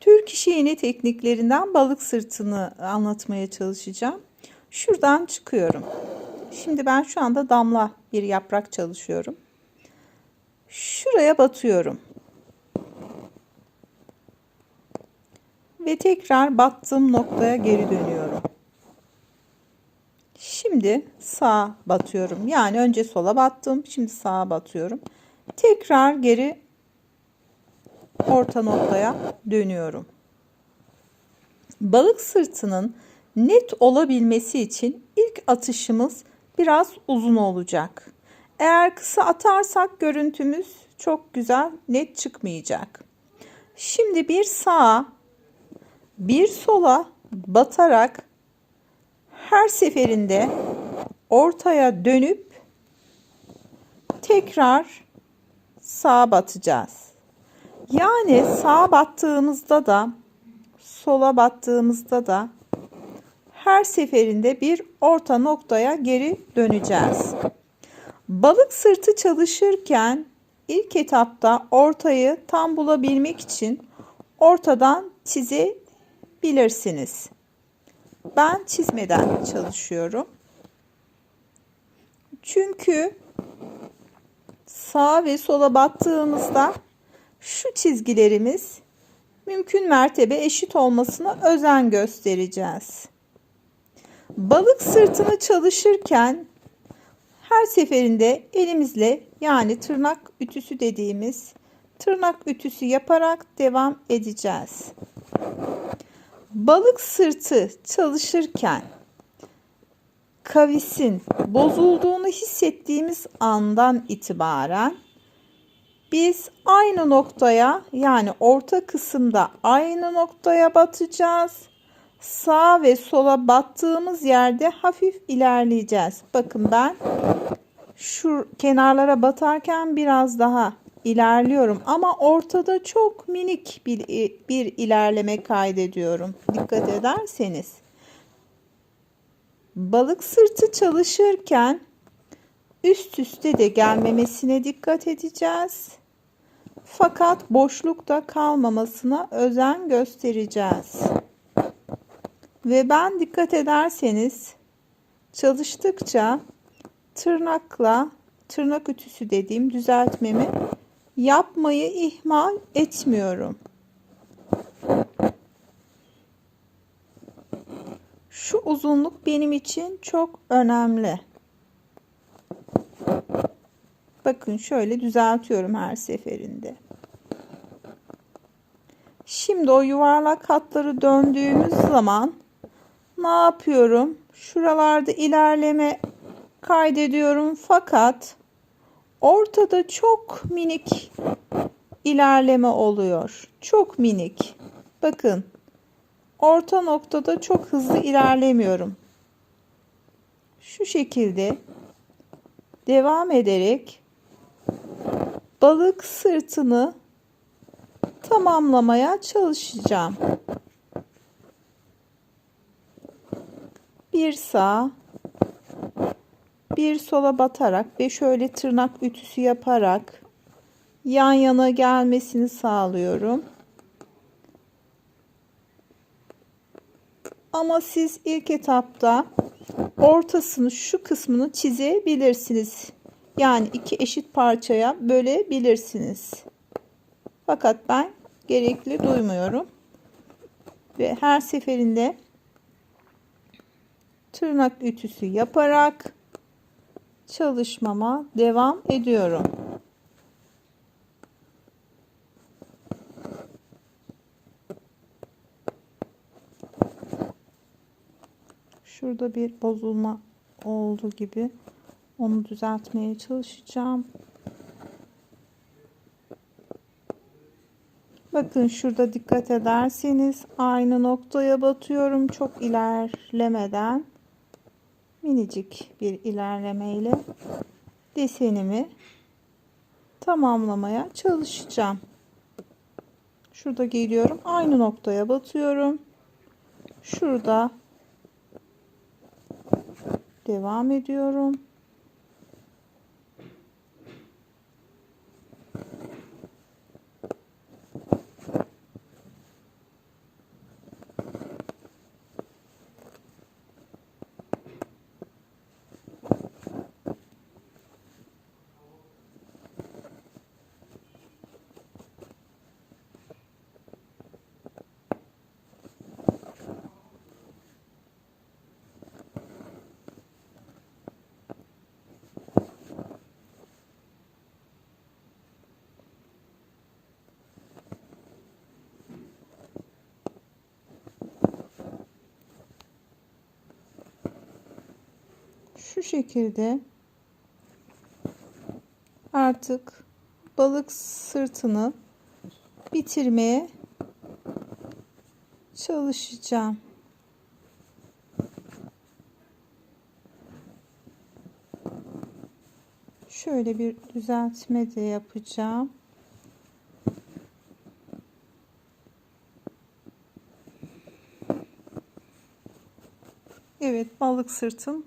Türk işi iğne tekniklerinden balık sırtını anlatmaya çalışacağım. Şuradan çıkıyorum. Şimdi ben şu anda damla bir yaprak çalışıyorum. Şuraya batıyorum. Ve tekrar battığım noktaya geri dönüyorum. Şimdi sağa batıyorum. Yani önce sola battım. Şimdi sağa batıyorum. Tekrar geri orta noktaya dönüyorum. Balık sırtının net olabilmesi için ilk atışımız biraz uzun olacak. Eğer kısa atarsak görüntümüz çok güzel net çıkmayacak. Şimdi bir sağa bir sola batarak her seferinde ortaya dönüp tekrar sağa batacağız. Yani sağa battığımızda da sola battığımızda da her seferinde bir orta noktaya geri döneceğiz. Balık sırtı çalışırken ilk etapta ortayı tam bulabilmek için ortadan çizebilirsiniz. Ben çizmeden çalışıyorum. Çünkü sağa ve sola battığımızda şu çizgilerimiz mümkün mertebe eşit olmasına özen göstereceğiz. Balık sırtını çalışırken her seferinde elimizle yani tırnak ütüsü dediğimiz tırnak ütüsü yaparak devam edeceğiz. Balık sırtı çalışırken kavisin bozulduğunu hissettiğimiz andan itibaren biz aynı noktaya yani orta kısımda aynı noktaya batacağız. Sağ ve sola battığımız yerde hafif ilerleyeceğiz. Bakın ben şu kenarlara batarken biraz daha ilerliyorum ama ortada çok minik bir, bir ilerleme kaydediyorum. Dikkat ederseniz. Balık sırtı çalışırken üst üste de gelmemesine dikkat edeceğiz. Fakat boşlukta kalmamasına özen göstereceğiz. Ve ben dikkat ederseniz çalıştıkça tırnakla tırnak ütüsü dediğim düzeltmemi yapmayı ihmal etmiyorum. Şu uzunluk benim için çok önemli. Bakın şöyle düzeltiyorum her seferinde. Şimdi o yuvarlak hatları döndüğümüz zaman ne yapıyorum? Şuralarda ilerleme kaydediyorum fakat ortada çok minik ilerleme oluyor. Çok minik. Bakın orta noktada çok hızlı ilerlemiyorum. Şu şekilde devam ederek balık sırtını tamamlamaya çalışacağım. Bir sağ, bir sola batarak ve şöyle tırnak ütüsü yaparak yan yana gelmesini sağlıyorum. Ama siz ilk etapta ortasını şu kısmını çizebilirsiniz. Yani iki eşit parçaya bölebilirsiniz. Fakat ben gerekli duymuyorum. Ve her seferinde tırnak ütüsü yaparak çalışmama devam ediyorum. Şurada bir bozulma oldu gibi. Onu düzeltmeye çalışacağım. Bakın şurada dikkat ederseniz aynı noktaya batıyorum. Çok ilerlemeden minicik bir ilerlemeyle desenimi tamamlamaya çalışacağım. Şurada geliyorum. Aynı noktaya batıyorum. Şurada devam ediyorum. Şu şekilde artık balık sırtını bitirmeye çalışacağım. Şöyle bir düzeltme de yapacağım. Evet balık sırtım